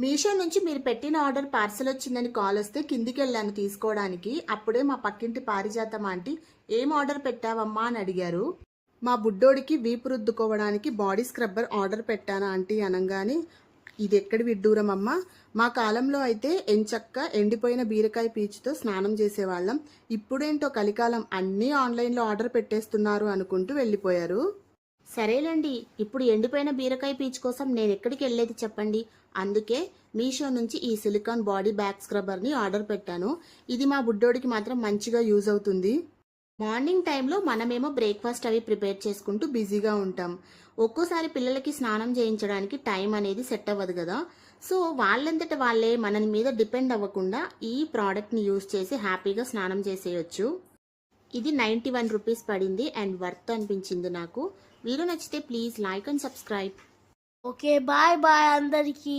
మీషో నుంచి మీరు పెట్టిన ఆర్డర్ పార్సల్ వచ్చిందని కాల్ వస్తే కిందికి వెళ్ళాను తీసుకోవడానికి. అప్పుడే మా పక్కింటి పారిజాతం ఆంటీ ఏం ఆర్డర్ పెట్టావమ్మా? అని అడిగారు. మా బుడ్డోడికి వీపు రుద్దుకోవడానికి బాడీ స్క్రబ్బర్ ఆర్డర్ పెట్టాను ఆంటీ అనగానే ఇది ఎక్కడి విడ్డూరం అమ్మా మా కాలంలో అయితే ఎంచక్క ఎండిపోయిన బీరకాయ పీచుతో స్నానం చేసేవాళ్ళం. ఇప్పుడేంటో కలికాలం అన్నీ ఆన్లైన్లో ఆర్డర్ పెట్టేస్తున్నారు అనుకుంటూ వెళ్ళిపోయారు. సరేలేండి ఇప్పుడు ఎండిపోయిన బీరకాయ పీచు కోసం నేను ఎక్కడికి వెళ్ళేది చెప్పండి? అందుకే మీషో నుంచి ఈ సిలికాన్ బాడీ బ్యాక్ స్క్రబ్బర్ని ఆర్డర్ పెట్టాను. ఇది మా బుడ్డోడికి మాత్రం మంచిగా యూజ్ అవుతుంది. మార్నింగ్ టైంలో మనమేమో బ్రేక్ఫాస్ట్ అవి ప్రిపేర్ చేసుకుంటూ బిజీగా ఉంటాం. ఒక్కోసారి పిల్లలకి స్నానం చేయించడానికి టైం అనేది సెట్ అవ్వదు కదా. సో వాళ్ళంతట వాళ్ళే మన మీద డిపెండ్ అవ్వకుండా ఈ ప్రోడక్ట్ని యూజ్ చేసి హ్యాపీగా స్నానం చేసేయచ్చు. ఇది నైంటీ వన్ రూపీస్ పడింది అండ్ వర్త్ అనిపించింది నాకు. వీడియో నచ్చితే please like and subscribe. Okay bye bye అందరికీ.